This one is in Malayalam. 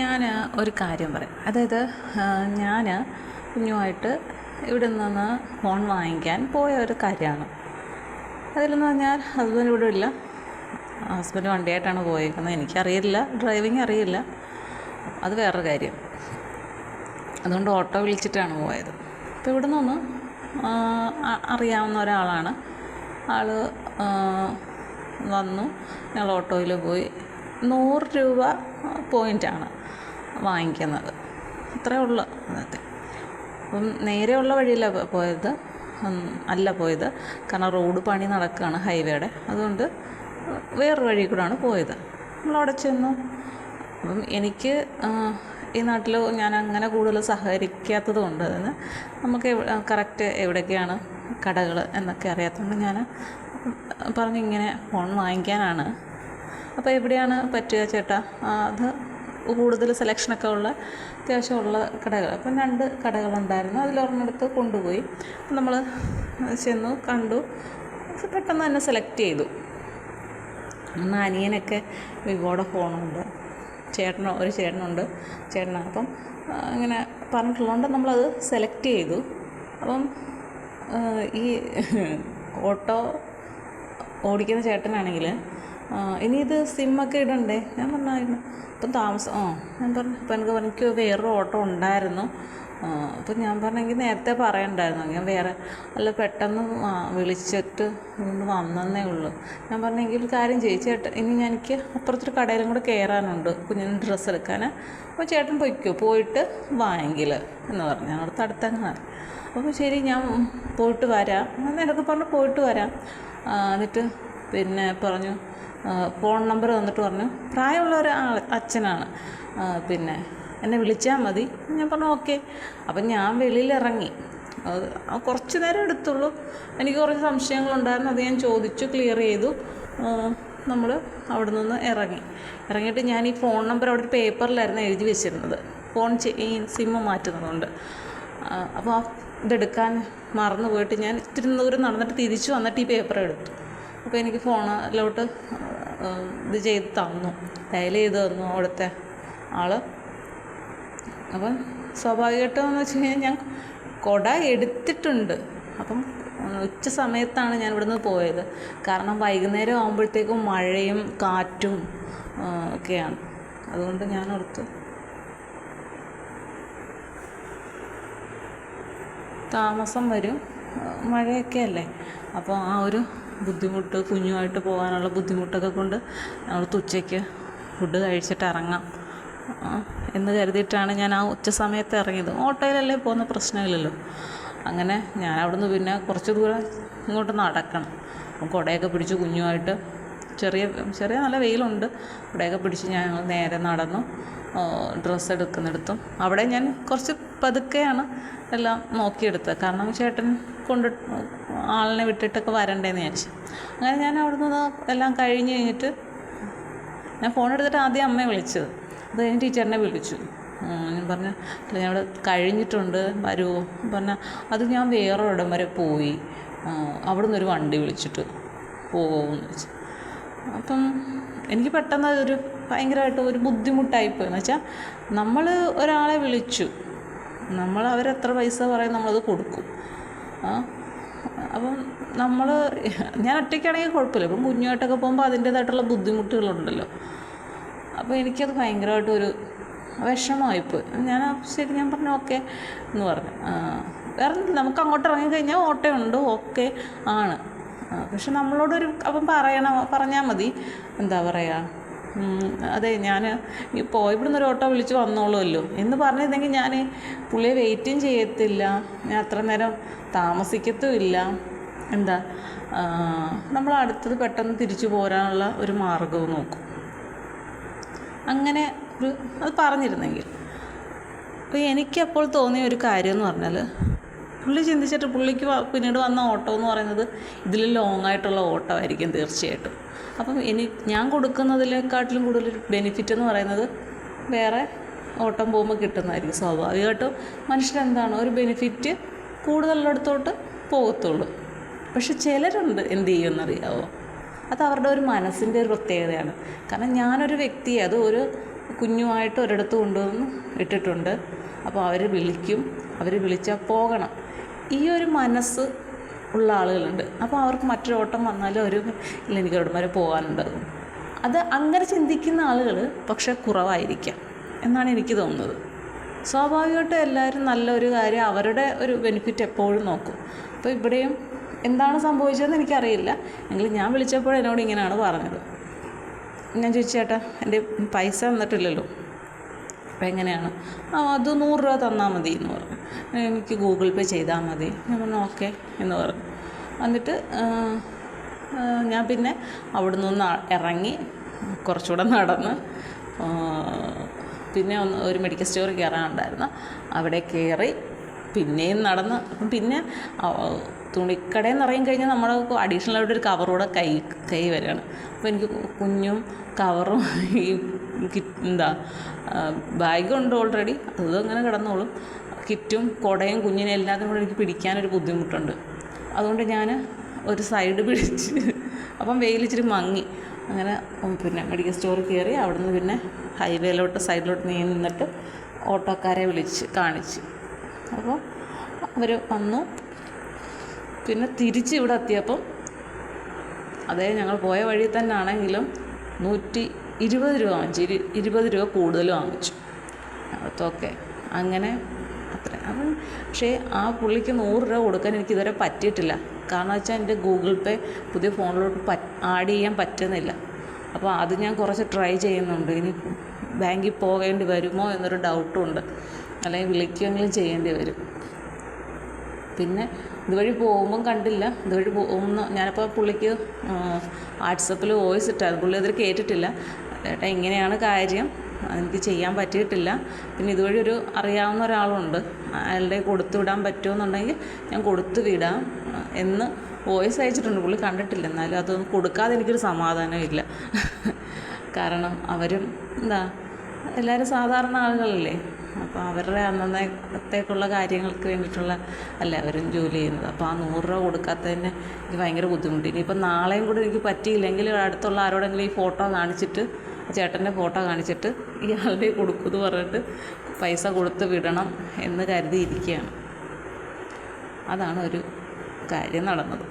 ഞാൻ ഒരു കാര്യം പറയാം. അതായത് ഞാൻ കുഞ്ഞുമായിട്ട് ഇവിടെ നിന്ന് ഫോൺ വാങ്ങിക്കാൻ പോയ ഒരു കാര്യമാണ്. അതിലെന്ന് പറഞ്ഞാൽ ഹസ്ബൻഡ് ഇവിടെ ഇല്ല. ഹസ്ബൻഡ് വണ്ടിയായിട്ടാണ് പോയേക്കുന്നത്. എനിക്കറിയില്ല ഡ്രൈവിംഗ് അറിയില്ല. അത് വേറൊരു കാര്യം. അതുകൊണ്ട് ഓട്ടോ വിളിച്ചിട്ടാണ് പോയത്. അപ്പോൾ ഇവിടെ നിന്ന് അറിയാവുന്ന ഒരാളാണ്. ആൾ വന്നു. ഞങ്ങൾ ഓട്ടോയിൽ പോയി. നൂറ് രൂപ പോയിന്റാണ് വാങ്ങിക്കുന്നത്. അത്രേ ഉള്ളൂ അതൊക്കെ അപ്പം നേരെയുള്ള വഴിയില്ല പോയത്. അല്ല പോയത്. കാരണം റോഡ് പണി നടക്കുകയാണ് ഹൈവേയുടെ അതുകൊണ്ട് വേറൊരു വഴി കൂടെയാണ് പോയത്. നമ്മളവിടെ ചെന്നു. അപ്പം എനിക്ക് ഈ നാട്ടിൽ ഞാൻ അങ്ങനെ കൂടുതൽ സഹകരിക്കാത്തത് കൊണ്ട് തന്നെ നമുക്ക് കറക്റ്റ് എവിടെയൊക്കെയാണ് കടകൾ എന്നൊക്കെ അറിയാത്തതുകൊണ്ട് ഞാൻ പറഞ്ഞു ഇങ്ങനെ ഫോൺ വാങ്ങിക്കാനാണ് അപ്പോൾ എവിടെയാണ് പറ്റുക ചേട്ടാ? അത് കൂടുതൽ സെലക്ഷനൊക്കെ ഉള്ള അത്യാവശ്യമുള്ള കടകൾ. അപ്പം രണ്ട് കടകളുണ്ടായിരുന്നു. അതിലൊരെണ്ണെടുത്ത് കൊണ്ടുപോയി. നമ്മൾ ചെന്നു കണ്ടു. പെട്ടെന്ന് തന്നെ സെലക്ട് ചെയ്തു. അന്ന് അനിയനൊക്കെ വിവോടെ ഫോണുണ്ട് ചേട്ടനോ ഒരു ചേട്ടനുണ്ട്. ചേട്ടനാണ് അപ്പം ഇങ്ങനെ പറഞ്ഞിട്ടുള്ളതുകൊണ്ട് നമ്മളത് സെലക്ട് ചെയ്തു. അപ്പം ഈ ഓട്ടോ ഓടിക്കുന്ന ചേട്ടനാണെങ്കിൽ ഇനി ഇത് സിമ്മൊക്കെ ഇടണ്ടേ? ഞാൻ പറഞ്ഞായിരുന്നു. അപ്പം താമസം ആ ഞാൻ പറഞ്ഞു അപ്പം എനിക്ക് എനിക്ക് വേറൊരു ഓട്ടോ ഉണ്ടായിരുന്നു. അപ്പം ഞാൻ പറഞ്ഞെങ്കിൽ നേരത്തെ പറയണ്ടായിരുന്നു. ഞാൻ വേറെ അല്ല പെട്ടെന്ന് വിളിച്ചിട്ട് ഇങ്ങോട്ട് വന്നതേ ഉള്ളൂ. ഞാൻ പറഞ്ഞെങ്കിൽ ഒരു കാര്യം ചെയ്യും ചേട്ടൻ ഇനി എനിക്ക് അപ്പുറത്തൊരു കടയിലും കൂടെ കയറാനുണ്ട് കുഞ്ഞിന് ഡ്രസ്സ് എടുക്കാൻ അപ്പോൾ ചേട്ടൻ പൊയ്ക്കോ? പോയിട്ട് വാങ്ങിൽ എന്ന് പറഞ്ഞു. ഞങ്ങളുടെ അടുത്തങ്ങനെ അപ്പോൾ ശരി ഞാൻ പോയിട്ട് വരാം. എന്നൊക്കെ പറഞ്ഞു പോയിട്ട് വരാം. എന്നിട്ട് പിന്നെ പറഞ്ഞു ഫോൺ നമ്പർ തന്നിട്ട് പറഞ്ഞു പ്രായമുള്ള ഒരാൾ അച്ഛനാണ്. പിന്നെ എന്നെ വിളിച്ചാൽ മതി. ഞാൻ പറഞ്ഞു ഓക്കെ. അപ്പം ഞാൻ വെളിയിലിറങ്ങി. കുറച്ച് നേരം എടുത്തുള്ളൂ. എനിക്ക് കുറച്ച് സംശയങ്ങളുണ്ടായിരുന്നു. അത് ഞാൻ ചോദിച്ചു ക്ലിയർ ചെയ്തു. നമ്മൾ അവിടെ നിന്ന് ഇറങ്ങി. ഇറങ്ങിയിട്ട് ഞാൻ ഈ ഫോൺ നമ്പർ അവിടെ ഒരു പേപ്പറിലായിരുന്നു എഴുതി വെച്ചിരുന്നത്. ഫോൺ ഈ സിമ്മ് മാറ്റുന്നതുകൊണ്ട്. അപ്പോൾ ഇതെടുക്കാൻ മറന്നു പോയിട്ട് ഞാൻ ഇത്തിരി ദൂരം നടന്നിട്ട് തിരിച്ചു വന്നിട്ട് ഈ പേപ്പർ എടുത്തു അപ്പോൾ എനിക്ക് ഫോണിലോട്ട് ഇത് ചെയ്ത് തന്നു. ഡയൽ ചെയ്ത് തന്നു അവിടുത്തെ ആൾ അപ്പം സ്വാഭാവികമായിട്ടും എന്ന് വെച്ച് കഴിഞ്ഞാൽ ഞാൻ കുട എടുത്തിട്ടുണ്ട്. അപ്പം ഉച്ച സമയത്താണ് ഞാൻ ഇവിടുന്ന് പോയത്. കാരണം വൈകുന്നേരം ആകുമ്പോഴത്തേക്കും മഴയും കാറ്റും ഒക്കെയാണ്. അതുകൊണ്ട് ഞാൻ ഓർത്തു. താമസം വരും. മഴയൊക്കെ അല്ലേ അപ്പോൾ ആ ഒരു ബുദ്ധിമുട്ട് കുഞ്ഞുമായിട്ട് പോകാനുള്ള ബുദ്ധിമുട്ടൊക്കെ കൊണ്ട് ഞങ്ങൾ ഉച്ചയ്ക്ക് ഫുഡ് കഴിച്ചിട്ട് ഇറങ്ങാം. എന്ന് കരുതിയിട്ടാണ് ഞാൻ ആ ഉച്ച സമയത്ത് ഇറങ്ങിയത്. ഓട്ടോയിലല്ലേ പോകുന്ന പ്രശ്നമില്ലല്ലോ. അങ്ങനെ ഞാൻ അവിടുന്ന് പിന്നെ കുറച്ച് ദൂരം ഇങ്ങോട്ട് നടക്കണം. കുടയൊക്കെ പിടിച്ച് കുഞ്ഞുമായിട്ട് ചെറിയ ചെറിയ നല്ല വെയിലുണ്ട്. കുടയൊക്കെ പിടിച്ച് ഞാൻ നേരെ നടന്നു. ഡ്രസ്സ് എടുക്കുന്നിടത്തും. അവിടെ ഞാൻ കുറച്ച് പതുക്കെയാണ് എല്ലാം നോക്കിയെടുത്തത്. കാരണം ചേട്ടൻ കൊണ്ട് ആളിനെ വിട്ടിട്ടൊക്കെ വരണ്ടേന്ന് വിചാരിച്ചു. അങ്ങനെ ഞാൻ അവിടുന്ന് എല്ലാം കഴിഞ്ഞ് കഴിഞ്ഞിട്ട് ഞാൻ ഫോൺ എടുത്തിട്ട് ആദ്യം അമ്മയെ വിളിച്ചത്. അത് കഴിഞ്ഞ് ടീച്ചറിനെ വിളിച്ചു. ഞാൻ പറഞ്ഞു അല്ല ഞാൻ ഇവിടെ കഴിഞ്ഞിട്ടുണ്ട് വരുമോ പറഞ്ഞാൽ അത് ഞാൻ വേറെ ഇടം വരെ പോയി. അവിടെ നിന്നൊരു വണ്ടി വിളിച്ചിട്ട് പോകുമെന്ന് വെച്ചു. അപ്പം എനിക്ക് പെട്ടെന്ന് ഒരു ഭയങ്കരമായിട്ട് ഒരു ബുദ്ധിമുട്ടായിപ്പോയി. എന്ന് വെച്ചാൽ നമ്മൾ ഒരാളെ വിളിച്ചു. നമ്മൾ അവരെത്ര പൈസ പറയും നമ്മളത് കൊടുക്കും. അപ്പം നമ്മൾ ഞാൻ ഒറ്റയ്ക്കാണെങ്കിൽ കുഴപ്പമില്ല. ഇപ്പം കുഞ്ഞുമായിട്ടൊക്കെ പോകുമ്പോൾ അതിന്റേതായിട്ടുള്ള ബുദ്ധിമുട്ടുകളുണ്ടല്ലോ. അപ്പോൾ എനിക്കത് ഭയങ്കരമായിട്ടൊരു വിഷമമായിപ്പോയി. ഞാൻ ശരി ഞാൻ പറഞ്ഞു ഓക്കെ എന്ന് പറഞ്ഞു. വേറെ നമുക്ക് അങ്ങോട്ട് ഇറങ്ങിക്കഴിഞ്ഞാൽ ഓട്ടയുണ്ട് ഓക്കെ ആണ്. പക്ഷെ നമ്മളോടൊരു അപ്പം പറയണം പറഞ്ഞാൽ മതി. എന്താ പറയുക അതെ ഞാൻ ഇപ്പോൾ ഇവിടുന്ന് ഒരു ഓട്ടോ വിളിച്ച് വന്നോളുമല്ലോ. എന്ന് പറഞ്ഞിരുന്നെങ്കിൽ ഞാൻ പുള്ളിയെ വെയിറ്റും ചെയ്യത്തില്ല. ഞാൻ അത്ര നേരം താമസിക്കത്തുമില്ല. എന്താ നമ്മൾ അടുത്തത് പെട്ടെന്ന് തിരിച്ചു പോരാനുള്ള ഒരു മാർഗവും നോക്കും. അങ്ങനെ ഒരു അത് പറഞ്ഞിരുന്നെങ്കിൽ. അപ്പോൾ എനിക്കപ്പോൾ തോന്നിയ ഒരു കാര്യം എന്ന് പറഞ്ഞാൽ പുള്ളി ചിന്തിച്ചിട്ട് പുള്ളിക്ക് പിന്നീട് വന്ന ഓട്ടോ എന്ന് പറയുന്നത് ഇതിൽ ലോങ് ആയിട്ടുള്ള ഓട്ടോ ആയിരിക്കും തീർച്ചയായിട്ടും. അപ്പം ഇനി ഞാൻ കൊടുക്കുന്നതിനെക്കാട്ടിലും കൂടുതൽ ബെനിഫിറ്റ് എന്ന് പറയുന്നത് വേറെ ഓട്ടം പോകുമ്പോൾ കിട്ടുന്നതായിരിക്കും സ്വാഭാവികമായിട്ടും. മനുഷ്യരെന്താണ് ഒരു ബെനിഫിറ്റ് കൂടുതലുള്ളിടത്തോട്ട് പോകത്തുള്ളൂ. പക്ഷെ ചിലരുണ്ട് എന്ത് ചെയ്യുമെന്നറിയാവോ? അത് അവരുടെ ഒരു മനസ്സിന്റെ ഒരു പ്രത്യേകതയാണ്. കാരണം ഞാനൊരു വ്യക്തിയെ അത് ഒരു കുഞ്ഞുമായിട്ട് ഒരിടത്ത് കൊണ്ടുവന്ന് ഇട്ടിട്ടുണ്ട്. അപ്പോൾ അവർ വിളിക്കും. അവർ വിളിച്ചാൽ പോകണം. ഈ ഒരു മനസ്സ് ഉള്ള ആളുകളുണ്ട്. അപ്പോൾ അവർക്ക് മറ്റൊരു ഓട്ടം വന്നാലും അവർ ഇല്ല എനിക്ക് അവിടെ വരെ പോകാനുണ്ടാകും അത് അങ്ങനെ ചിന്തിക്കുന്ന ആളുകൾ പക്ഷേ കുറവായിരിക്കാം എന്നാണ് എനിക്ക് തോന്നുന്നത്. സ്വാഭാവികമായിട്ടും എല്ലാവരും നല്ലൊരു കാര്യം അവരുടെ ഒരു ബെനിഫിറ്റ് എപ്പോഴും നോക്കും. അപ്പോൾ ഇവിടെയും എന്താണ് സംഭവിച്ചതെന്ന് എനിക്കറിയില്ല. എങ്കിലും ഞാൻ വിളിച്ചപ്പോൾ എന്നോട് ഇങ്ങനെയാണ് പറഞ്ഞത്. ഞാൻ ചോദിച്ചേട്ടാ എന്റെ പൈസ തന്നിട്ടില്ലല്ലോ. അപ്പോൾ എങ്ങനെയാണ്? ആ അത് നൂറ് രൂപ തന്നാൽ മതി എന്ന് പറഞ്ഞു. എനിക്ക് ഗൂഗിൾ പേ ചെയ്താൽ മതി. ഞാൻ പറഞ്ഞു ഓക്കെ എന്ന് പറഞ്ഞു. എന്നിട്ട് ഞാൻ പിന്നെ അവിടെ നിന്ന് ഇറങ്ങി കുറച്ചുകൂടെ നടന്ന് പിന്നെ ഒന്ന് ഒരു മെഡിക്കൽ സ്റ്റോറിൽ കയറാനുണ്ടായിരുന്നു. അവിടെ കയറി പിന്നെയും നടന്ന് അപ്പം പിന്നെ തുണിക്കടയിൽ നിന്ന് ഇറങ്ങി കഴിഞ്ഞാൽ നമ്മുടെ അഡീഷണൽ ആയിട്ട് ഒരു കവറൂടെ കൈ കൈ വരികയാണ്. അപ്പോൾ എനിക്ക് കുഞ്ഞും കവറും ഈ എന്താ ബാഗുണ്ട് ഓൾറെഡി അതും അങ്ങനെ കിടന്നോളും. കിറ്റും കുടയും കുഞ്ഞിനെ എല്ലാത്തിനും കൂടെ എനിക്ക് പിടിക്കാനൊരു ബുദ്ധിമുട്ടുണ്ട്. അതുകൊണ്ട് ഞാൻ ഒരു സൈഡ് പിടിച്ച് അപ്പം വെയിലിച്ചിരി മങ്ങി. അങ്ങനെ പിന്നെ മെഡിക്കൽ സ്റ്റോറിൽ കയറി അവിടുന്ന് പിന്നെ ഹൈവേയിലോട്ട് സൈഡിലോട്ട് നിന്നിട്ട് ഓട്ടോക്കാരെ വിളിച്ച് കാണിച്ച്. അപ്പോൾ അവർ വന്നു. പിന്നെ തിരിച്ച് ഇവിടെ എത്തിയപ്പം അതേ ഞങ്ങൾ പോയ വഴി തന്നെ ആണെങ്കിലും നൂറ്റി ഇരുപത് രൂപ വാങ്ങിച്ചു. ഇരു ഇരുപത് രൂപ കൂടുതൽ വാങ്ങിച്ചു. അതൊക്കെ അങ്ങനെ അത്ര. അപ്പം പക്ഷേ ആ പുള്ളിക്ക് നൂറ് രൂപ കൊടുക്കാൻ എനിക്ക് ഇതുവരെ പറ്റിയിട്ടില്ല. കാരണം വെച്ചാൽ എന്റെ ഗൂഗിൾ പേ പുതിയ ഫോണിലോട്ട് ആഡ് ചെയ്യാൻ പറ്റുന്നില്ല. അപ്പോൾ അത് ഞാൻ കുറച്ച് ട്രൈ ചെയ്യുന്നുണ്ട്. ഇനി ബാങ്കിൽ പോകേണ്ടി വരുമോ എന്നൊരു ഡൗട്ടും ഉണ്ട് അല്ലെങ്കിൽ വിളിക്കുമെങ്കിലും ചെയ്യേണ്ടി വരും. പിന്നെ ഇതുവഴി പോകുമ്പം കണ്ടില്ല. ഇതുവഴി പോകുന്ന ഞാനപ്പോൾ പുള്ളിക്ക് വാട്സപ്പിൽ വോയിസ് ഇട്ടായിരുന്നു. പുള്ളി അതിൽ കേട്ടിട്ടില്ല. ഏട്ടാ ഇങ്ങനെയാണ് കാര്യം. എനിക്ക് ചെയ്യാൻ പറ്റിയിട്ടില്ല. പിന്നെ ഇതുവഴി ഒരു അറിയാവുന്ന ഒരാളുണ്ട്. അയാളുടെ കൊടുത്തു വിടാൻ പറ്റുമെന്നുണ്ടെങ്കിൽ ഞാൻ കൊടുത്തു വിടാം എന്ന് വോയിസ് അയച്ചിട്ടുണ്ട്. പുള്ളി കണ്ടിട്ടില്ല. എന്നാലും അതൊന്നും കൊടുക്കാതെ എനിക്കൊരു സമാധാനമില്ല കാരണം അവരും എന്താ എല്ലാവരും സാധാരണ ആളുകളല്ലേ. അപ്പോൾ അവരുടെ അന്നത്തേക്കുള്ള കാര്യങ്ങൾക്ക് വേണ്ടിയിട്ടുള്ള അല്ല അവരും ജോലി ചെയ്യുന്നത്. അപ്പോൾ ആ നൂറ് രൂപ കൊടുക്കാത്തതിന് എനിക്ക് ഭയങ്കര ബുദ്ധിമുട്ട്. ഇനിയിപ്പോൾ നാളെയും കൂടി എനിക്ക് പറ്റിയില്ലെങ്കിൽ അടുത്തുള്ള ആരോടെങ്കിലും ഈ ഫോട്ടോ കാണിച്ചിട്ട് ചേട്ടന്റെ ഫോട്ടോ കാണിച്ചിട്ട് ഇയാളുടെ കൊടുക്കുമെന്ന് പറഞ്ഞിട്ട് പൈസ കൊടുത്ത് വിടണം എന്ന് കരുതിയിരിക്കുകയാണ്. അതാണ് ഒരു കാര്യം നടന്നത്.